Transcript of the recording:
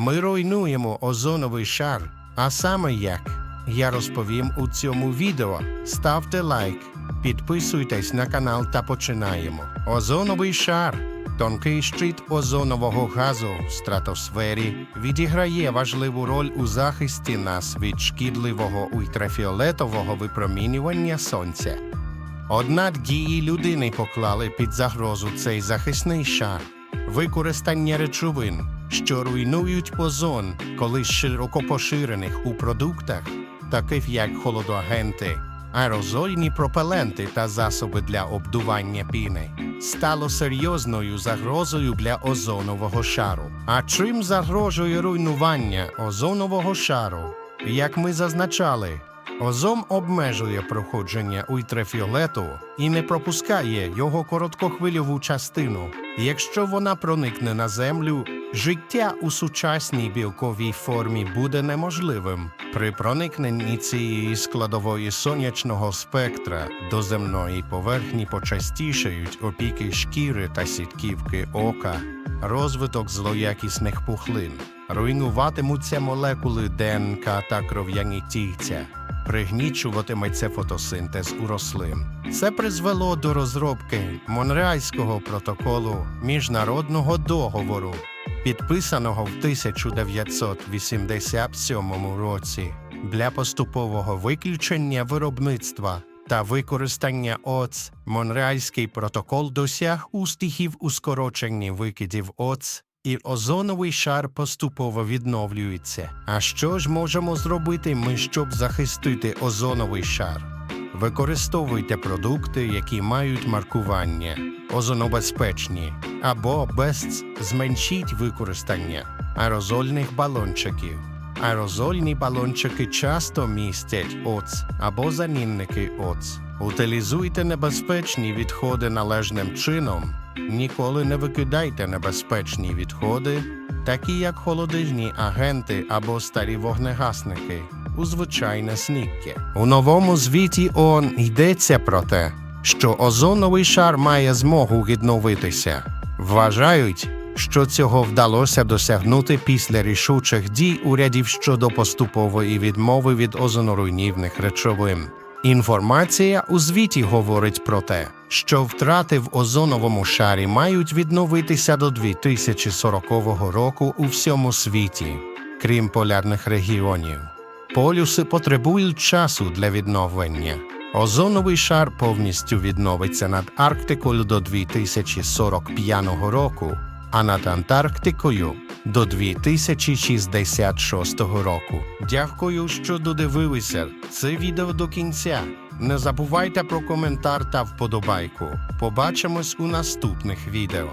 Ми руйнуємо озоновий шар. А саме як? Я розповім у цьому відео. Ставте лайк, підписуйтесь на канал та починаємо. Озоновий шар. Тонкий щит озонового газу в стратосфері відіграє важливу роль у захисті нас від шкідливого ультрафіолетового випромінювання сонця. Однак дії людини поклали під загрозу цей захисний шар. Використання речовин, що руйнують озон, колись широко поширених у продуктах, таких як холодоагенти, аерозольні пропеленти та засоби для обдування піни, стало серйозною загрозою для озонового шару. А чим загрожує руйнування озонового шару? Як ми зазначали, Озон обмежує проходження ультрафіолету і не пропускає його короткохвильову частину. Якщо вона проникне на землю, життя у сучасній білковій формі буде неможливим. При проникненні цієї складової сонячного спектра до земної поверхні почастішають опіки шкіри та сітківки ока, розвиток злоякісних пухлин, руйнуватимуться молекули ДНК та кров'яні тільця пригнічуватиметься фотосинтез у рослин. Це призвело до розробки Монреальського протоколу міжнародного договору, підписаного в 1987 році для поступового виключення виробництва та використання ОЦ. Монреальський протокол досяг успіхів у скороченні викидів ОЦ і озоновий шар поступово відновлюється. А що ж можемо зробити ми, щоб захистити озоновий шар? Використовуйте продукти, які мають маркування, озонобезпечні, або без зменшіть використання аерозольних балончиків. Аерозольні балончики часто містять оц або замінники оц. Утилізуйте небезпечні відходи належним чином. Ніколи не викидайте небезпечні відходи, такі як холодильні агенти або старі вогнегасники, у звичайне сміття. У новому звіті ООН йдеться про те, що озоновий шар має змогу відновитися. Вважають, що цього вдалося досягнути після рішучих дій урядів щодо поступової відмови від озоноруйнівних речовин. Інформація у звіті говорить про те, що втрати в озоновому шарі мають відновитися до 2040 року у всьому світі, крім полярних регіонів. Полюси потребують часу для відновлення. Озоновий шар повністю відновиться над Арктикою до 2045 року, а над Антарктикою до 2066 року. Дякую, що додивилися це відео до кінця. Не забувайте про коментар та вподобайку. Побачимось у наступних відео.